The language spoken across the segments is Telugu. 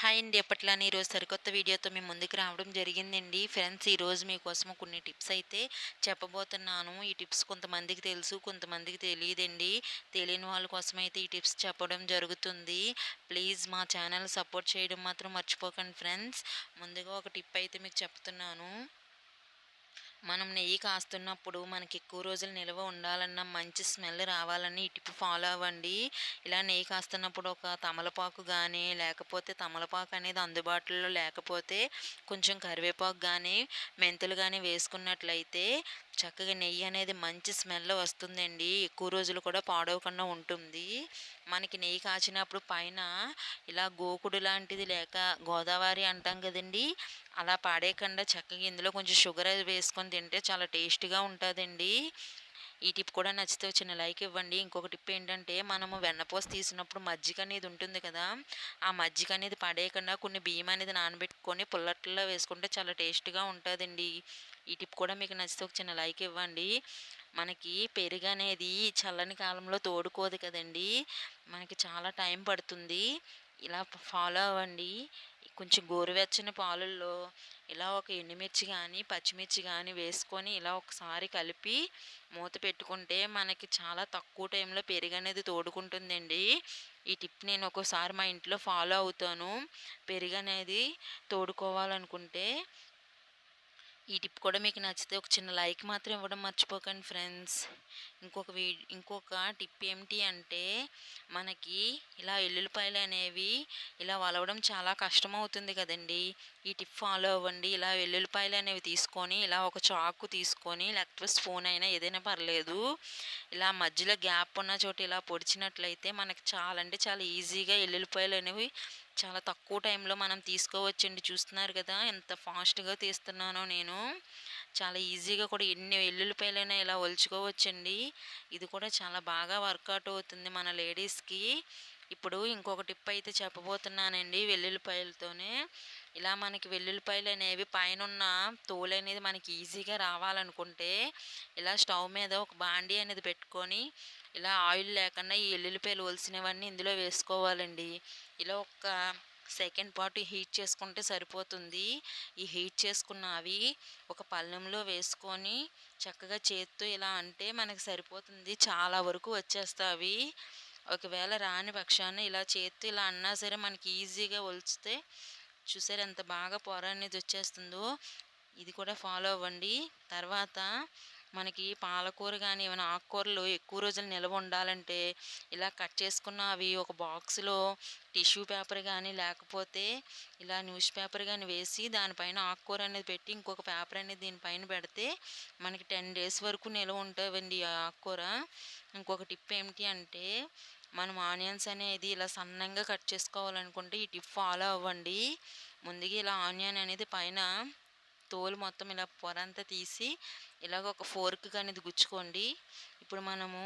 హాయ్ అండి. ఎప్పట్లానే ఈరోజు సరికొత్త వీడియోతో మేము ముందుకు రావడం జరిగిందండి. ఫ్రెండ్స్ ఈరోజు మీకోసం కొన్ని టిప్స్ అయితే చెప్పబోతున్నాను. ఈ టిప్స్ కొంతమందికి తెలుసు కొంతమందికి తెలియదండి. తెలియని వాళ్ళ కోసం అయితే ఈ టిప్స్ చెప్పడం జరుగుతుంది. ప్లీజ్ మా ఛానల్ సపోర్ట్ చేయడం మాత్రం మర్చిపోకండి ఫ్రెండ్స్. ముందుగా ఒక టిప్ అయితే మీకు చెప్తున్నాను. మనం నెయ్యి కాస్తున్నప్పుడు మనకి ఎక్కువ రోజులు నిల్వ ఉండాలన్న మంచి స్మెల్ రావాలని ఇటుపు ఫాలో అవ్వండి. ఇలా నెయ్యి కాస్తున్నప్పుడు ఒక తమలపాకు కానీ లేకపోతే తమలపాకు అనేది అందుబాటులో లేకపోతే కొంచెం కరివేపాకు కానీ మెంతులు కానీ వేసుకున్నట్లయితే చక్కగా నెయ్యి అనేది మంచి స్మెల్ వస్తుందండి. ఎక్కువ రోజులు కూడా పాడవకుండా ఉంటుంది. మనకి నెయ్యి కాచినప్పుడు పైన ఇలా గోకుడు లాంటిది లేక గోదావరి అంటాం కదండి. అలా పాడేయకుండా చక్కగా ఇందులో కొంచెం షుగర్ అది వేసుకొని తింటే చాలా టేస్ట్గా ఉంటుందండి. ఈ టిప్ కూడా నచ్చితే చిన్న లైక్ ఇవ్వండి. ఇంకొక టిప్ ఏంటంటే మనము వెన్నపోస తీసినప్పుడు మజ్జిగ అనేది ఉంటుంది కదా. ఆ మజ్జిగ అనేది పడేయకుండా కొన్ని బియ్యం అనేది నానబెట్టుకొని పుల్లట్లో వేసుకుంటే చాలా టేస్ట్గా ఉంటుందండి. ఈ టిప్ కూడా మీకు నచ్చితే ఒక చిన్న లైక్ ఇవ్వండి. మనకి పెరుగు అనేది చల్లని కాలంలో తోడుకోదు కదండి. మనకి చాలా టైం పడుతుంది. ఇలా ఫాలో అవ్వండి. కొంచెం గోరువెచ్చని పాలల్లో ఇలా ఒక ఎండుమిర్చి కానీ పచ్చిమిర్చి కానీ వేసుకొని ఇలా ఒకసారి కలిపి మూత పెట్టుకుంటే మనకి చాలా తక్కువ టైంలో పెరుగు అనేది తోడుకుంటుందండి. ఈ టిప్ నేను ఒక్కోసారి మా ఇంట్లో ఫాలో అవుతాను. పెరుగు అనేది తోడుకోవాలనుకుంటే ఈ టిప్ కూడా మీకు నచ్చితే ఒక చిన్న లైక్ మాత్రం ఇవ్వడం మర్చిపోకండి ఫ్రెండ్స్. ఇంకొక వీ ఇంకొక టిప్ ఏమిటి అంటే మనకి ఇలా ఎల్లుల్లిపాయలు అనేవి ఇలా వలవడం చాలా కష్టమవుతుంది కదండి. ఈ టిప్ ఫాలో అవ్వండి. ఇలా వెల్లుల్లిపాయలు అనేవి తీసుకొని ఇలా ఒక చాకు తీసుకొని లేకపోతే స్పూన్ అయినా ఏదైనా పర్లేదు. ఇలా మధ్యలో గ్యాప్ ఉన్న చోట ఇలా పొడిచినట్లయితే మనకి చాలా అంటే చాలా ఈజీగా ఎల్లుల్లిపాయలు అనేవి చాలా తక్కువ టైంలో మనం తీసుకోవచ్చండి. చూస్తున్నారు కదా ఎంత ఫాస్ట్గా తీస్తున్నానో నేను. చాలా ఈజీగా కూడా ఎన్ని వెల్లుల్లిపాయలైనా ఇలా ఒలుచుకోవచ్చండి. ఇది కూడా చాలా బాగా వర్కౌట్ అవుతుంది మన లేడీస్కి. ఇప్పుడు ఇంకొక టిప్ అయితే చెప్పబోతున్నానండి వెల్లుల్లిపాయలతోనే. ఇలా మనకి వెల్లుల్లిపాయలు అనేవి పైన ఉన్న తోలు అనేది మనకి ఈజీగా రావాలనుకుంటే ఇలా స్టవ్ మీద ఒక బాండీ అనేది పెట్టుకొని ఇలా ఆయిల్ లేకుండా ఈ ఎల్లుల్లిపాయలు ఒలిసినవన్నీ ఇందులో వేసుకోవాలండి. ఇలా ఒక సెకండ్ పాటు హీట్ చేసుకుంటే సరిపోతుంది. ఈ హీట్ చేసుకున్న అవి ఒక పళ్ళెంలో వేసుకొని చక్కగా చేత్తో ఇలా అంటే మనకి సరిపోతుంది. చాలా వరకు వచ్చేస్తాయి అవి. ఒకవేళ రాని పక్షాన ఇలా చేత్తో ఇలా అన్నా సరే మనకి ఈజీగా ఒలిస్తే చూసారు ఎంత బాగా పొర అనేది వచ్చేస్తుందో. ఇది కూడా ఫాలో అవ్వండి. తర్వాత మనకి పాలకూర కానీ ఏమైనా ఆకుకూరలు ఎక్కువ రోజులు నిల్వ ఉండాలంటే ఇలా కట్ చేసుకున్న అవి ఒక బాక్స్లో టిష్యూ పేపర్ కానీ లేకపోతే ఇలా న్యూస్ పేపర్ కానీ వేసి దానిపైన ఆకుకూర అనేది పెట్టి ఇంకొక పేపర్ అనేది దీనిపైన పెడితే మనకి టెన్ డేస్ వరకు నిల్వ ఉంటుందండి ఆకుకూర. ఇంకొక టిప్ ఏమిటి అంటే మనం ఆనియన్స్ అనేది ఇలా సన్నంగా కట్ చేసుకోవాలనుకుంటే ఈ టిప్ ఫాలో అవ్వండి. ముందుగా ఇలా ఆనియన్ అనేది పైన తోలు మొత్తం ఇలా పొర అంతా తీసి ఇలాగ ఒక ఫోర్క్ అనేది గుచ్చుకోండి ఇప్పుడు మనము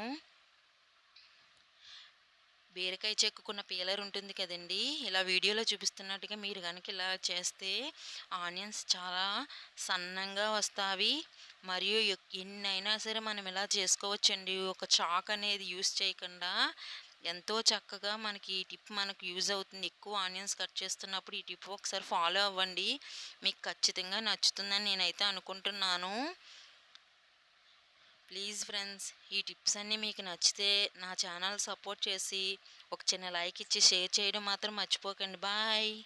బీరకాయ చెక్కుకున్న పీలర్ ఉంటుంది కదండి. ఇలా వీడియోలో చూపిస్తున్నట్టుగా మీరు కనుక ఇలా చేస్తే ఆనియన్స్ చాలా సన్నంగా వస్తాయి. మరియు ఎన్నైనా సరే మనం ఇలా చేసుకోవచ్చండి. ఒక చాక్ అనేది యూస్ చేయకుండా ఎంతో చక్కగా మనకి ఈ టిప్ మనకు యూజ్ అవుతుంది. ఎక్కువ ఆనియన్స్ కట్ చేస్తున్నప్పుడు ఈ టిప్ ఒకసారి ఫాలో అవ్వండి. మీకు ఖచ్చితంగా నచ్చుతుందని నేనైతే అనుకుంటున్నాను. ప్లీజ్ ఫ్రెండ్స్ ఈ టిప్స్ అన్నీ మీకు నచ్చితే నా ఛానల్ సపోర్ట్ చేసి ఒక చిన్న లైక్ ఇచ్చి షేర్ చేయడం మాత్రం మర్చిపోకండి. బాయ్.